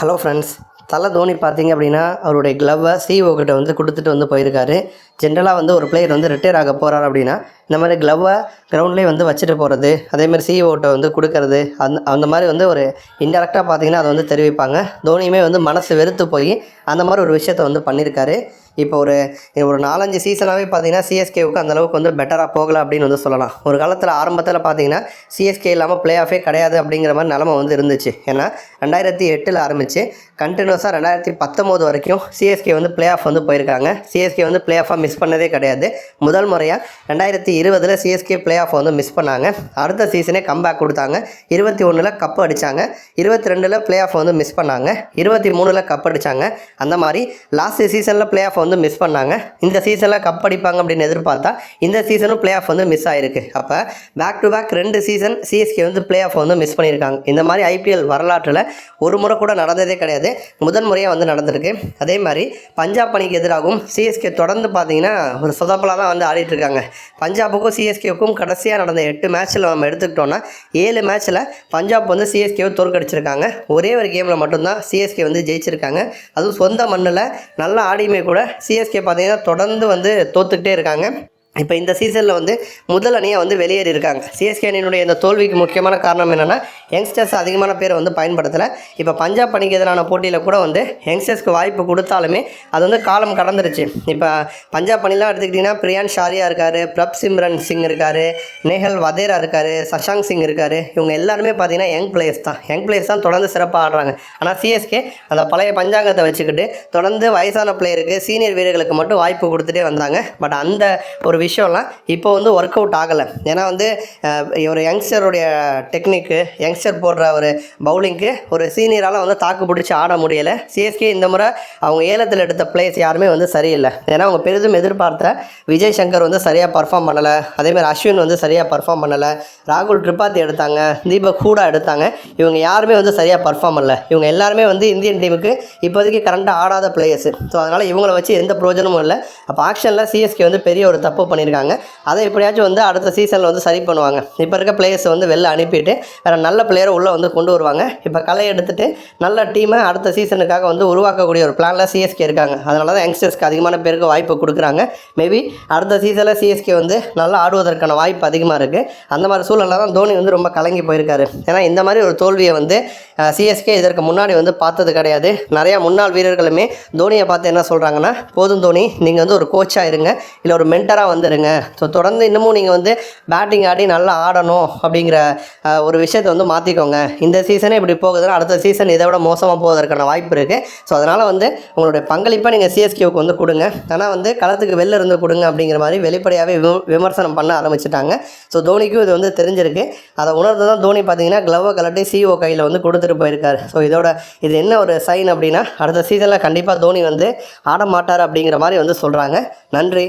Hello friends தலை தோனி பார்த்தீங்க அப்படின்னா அவருடைய க்ளவ்வை சிஓ கிட்ட வந்து கொடுத்துட்டு வந்து போயிருக்காரு. ஜென்ரலாக வந்து ஒரு பிளேயர் வந்து ரிட்டையர் ஆக போகிறார் அப்படின்னா இந்த மாதிரி க்ளவ்வை கிரவுண்ட்லேயே வந்து வச்சுட்டு போகிறது அதேமாதிரி சிஓட்ட வந்து கொடுக்கறது அந்த அந்த மாதிரி வந்து ஒரு இன்டெரக்டாக பார்த்தீங்கன்னா அதை வந்து தெரிவிப்பாங்க. தோனியுமே வந்து மனசு வெறுத்து போய் அந்த மாதிரி ஒரு விஷயத்த வந்து பண்ணியிருக்காரு. இப்போ ஒரு ஒரு நாலஞ்சு சீசனாகவே பார்த்தீங்கன்னா சிஎஸ்கேவுக்கு அந்தளவுக்கு வந்து பெட்டராக போகலை அப்படின்னு வந்து சொல்லலாம். ஒரு காலத்தில் ஆரம்பத்தில் பார்த்தீங்கன்னா சிஎஸ்கே இல்லாமல் பிளே ஆஃபே கிடையாது அப்படிங்கிற மாதிரி நிலமை வந்து இருந்துச்சு. ஏன்னா ரெண்டாயிரத்தி எட்டில் ஆரம்பித்து கண்டினியூஸாக ரெண்டாயிரத்தி பத்தொம்போது வரைக்கும் சிஎஸ்கே வந்து பிளே ஆஃப் வந்து போயிருக்காங்க. சிஎஸ்கே வந்து பிளே ஆஃபாக மிஸ் பண்ணதே கிடையாது. முதல் முறையாக ரெண்டாயிரத்தி இருபதில் சிஎஸ்கே பிளே ஆஃப் வந்து மிஸ் பண்ணாங்க. அடுத்த சீசனே கம்பேக் கொடுத்தாங்க. இருபத்தி ஒன்றில் கப் அடித்தாங்க இருபத்தி ரெண்டில் பிளே ஆஃப் வந்து மிஸ் பண்ணாங்க. இருபத்தி மூணில் கப் அடித்தாங்க அந்த மாதிரி லாஸ்ட் சீசனில் பிளே ஆஃப் வந்து மிஸ் பண்ணாங்க. இந்த சீசனில் கப் அடிப்பாங்க அப்படின்னு எதிர்பார்த்தா இந்த சீசனும் பிளே ஆஃப் வந்து மிஸ் ஆகிருக்கு அப்போ பேக் டு பேக் ரெண்டு சீசன் சிஎஸ்கே வந்து பிளே ஆஃப் வந்து மிஸ் பண்ணியிருக்காங்க இந்த மாதிரி ஐபிஎல் வரலாற்றில் ஒரு முறை கூட நடந்ததே கிடையாது. முதன் முறையாக வந்து நடந்திருக்கு. அதே மாதிரி பஞ்சாப் அணிக்கு எதிராகவும் சிஎஸ்கே தொடர்ந்து பார்த்தீங்கன்னா ஒரு சொதப்பலாக தான் வந்து ஆடிட்டு இருக்காங்க பஞ்சாபுக்கும் சிஎஸ்கேவுக்கும் கடைசியாக நடந்த எட்டு மேட்ச்சில் நம்ம எடுத்துக்கிட்டோம்னா ஏழு மேட்ச்சில் பஞ்சாப் வந்து சிஎஸ்கேவை தோற்கடிச்சிருக்காங்க. ஒரே ஒரு கேமில் மட்டும்தான் சிஎஸ்கே வந்து ஜெயிச்சிருக்காங்க. அதுவும் சொந்த மண்ணில் நல்லா ஆடியுமே கூட சிஎஸ்கே பார்த்தீங்கன்னா தொடர்ந்து வந்து தோத்துக்கிட்டே இருக்காங்க. இப்போ இந்த சீசனில் வந்து முதல் அணியை வந்து வெளியேறி இருக்காங்க. சிஎஸ்கே அணியினுடைய இந்த தோல்விக்கு முக்கியமான காரணம் என்னென்னா யங்ஸ்டர்ஸ் அதிகமான பேரை வந்து பயன்படுத்தலை. இப்போ பஞ்சாப் அணிக்கு எதிரான போட்டியில் கூட வந்து யங்ஸ்டர்ஸ்க்கு வாய்ப்பு கொடுத்தாலுமே அது வந்து காலம் கடந்துருச்சு. இப்போ பஞ்சாப் அணிலாம் எடுத்துக்கிட்டிங்கன்னா பிரியான் ஷாரியா இருக்கார் பிரப் சிம்ரன் சிங் இருக்கார் நேஹல் வதேரா இருக்கார் சஷாங் சிங் இருக்கார். இவங்க எல்லாருமே பார்த்தீங்கன்னா யங் பிளேயர்ஸ் தான். யங் பிளேயர்ஸ் தான் தொடர்ந்து சிறப்பாக ஆடுறாங்க. ஆனால் சிஎஸ்கே அந்த பழைய பஞ்சாங்கத்தை வச்சுக்கிட்டு தொடர்ந்து வயசான பிளேயருக்கு சீனியர் வீரர்களுக்கு மட்டும் வாய்ப்பு கொடுத்துட்டே வந்தாங்க. பட் அந்த ஒரு விஷயம்லாம் இப்போ வந்து ஒர்க் அவுட் ஆகலை. ஏன்னா வந்து ஒரு யங்ஸ்டருடைய டெக்னிக்கு யங்ஸ்டர் போடுற ஒரு பவுலிங்க்கு ஒரு சீனியரால் வந்து தாக்கு பிடிச்சி ஆட முடியலை. சிஎஸ்கே இந்த முறை அவங்க ஏலத்தில் எடுத்த பிளேஸ் யாருமே வந்து சரியில்லை. ஏன்னா அவங்க பெரிதும் எதிர்பார்த்த விஜய் சங்கர் வந்து சரியாக பர்ஃபார்ம் பண்ணலை. அதேமாதிரி அஸ்வின் வந்து சரியாக பர்ஃபார்ம் பண்ணலை. ராகுல் ட்ரிபாத்தி எடுத்தாங்க. தீபக் ஹூடா எடுத்தாங்க. இவங்க யாருமே வந்து சரியாக பர்ஃபார்ம் பண்ணல. இவங்க எல்லாருமே வந்து இந்தியன் டீமுக்கு இப்போதைக்கு கரண்ட்டாக ஆடாத பிளேயர்ஸ் ஸோ அதனால் இவங்களை வச்சு எந்த பிரயோஜனமும் இல்லை. அப்போ ஆக்ஷனில் சிஎஸ்கே வந்து பெரிய ஒரு தப்பு பண்ணியிருக்காங்க. அதை எப்படியாச்சும் வந்து அடுத்த சீசனில் வந்து சரி பண்ணுவாங்க. இப்போ இருக்க பிளேயர்ஸை வந்து வெளில அனுப்பிட்டு வேறு நல்ல பிளேயரை உள்ளே வந்து கொண்டு வருவாங்க. இப்போ களை எடுத்துட்டு நல்ல டீமை அடுத்த சீசனுக்காக வந்து உருவாக்கக்கூடிய ஒரு பிளானில் சிஎஸ்கே இருக்காங்க. அதனால தான் யங்ஸ்டர்ஸ்க்கு அதிகமான பேருக்கு வாய்ப்பு கொடுக்குறாங்க. மேபி அடுத்த சீசனில் சிஎஸ்கே வந்து நல்லா ஆடுவதற்கான வாய்ப்பு அதிகமாக இருக்குது அந்த மாதிரி சூழலில் தான் தோனி வந்து ரொம்ப கலங்கி போயிருக்காரு. ஏன்னா இந்த மாதிரி ஒரு தோல்வியை வந்து சிஎஸ்கே இதற்கு முன்னாடி வந்து பார்த்தது கிடையாது. நிறையா முன்னாள் வீரர்களுமே தோனியை பார்த்து என்ன சொல்கிறாங்கன்னா போதும் தோனி நீங்கள் வந்து ஒரு கோச்சாக இருங்க. இல்லை ஒரு மென்டராக வந்து வந்துடுங்க ஸோ தொடர்ந்து இன்னமும் நீங்கள் வந்து பேட்டிங் ஆடி நல்லா ஆடணும் அப்படிங்கிற ஒரு விஷயத்தை வந்து மாற்றிக்கோங்க இந்த சீசனே இப்படி போகுதுன்னா அடுத்த சீசன் இதை விட மோசமாக போவதற்கான வாய்ப்பு இருக்குது ஸோ அதனால் வந்து உங்களுடைய பங்களிப்பை நீங்கள் சிஎஸ்கேவுக்கு வந்து கொடுங்க. ஆனால் வந்து களத்துக்கு வெளில இருந்து கொடுங்க அப்படிங்கிற மாதிரி வெளிப்படையாகவே விம- விமர்சனம் பண்ண ஆரம்பிச்சிட்டாங்க. ஸோ தோனிக்கும் இது வந்து தெரிஞ்சிருக்கு. அதை உணர்ந்து தான் தோனி பார்த்தீங்கன்னா க்ளவை கலட்டி சிஓ கையில் வந்து கொடுத்துட்டு போயிருக்காரு. ஸோ இதோட இது என்ன ஒரு சைன் அப்படின்னா அடுத்த சீசனில் கண்டிப்பாக தோனி வந்து ஆட மாட்டார் அப்படிங்கிற மாதிரி வந்து சொல்கிறாங்க நன்றி.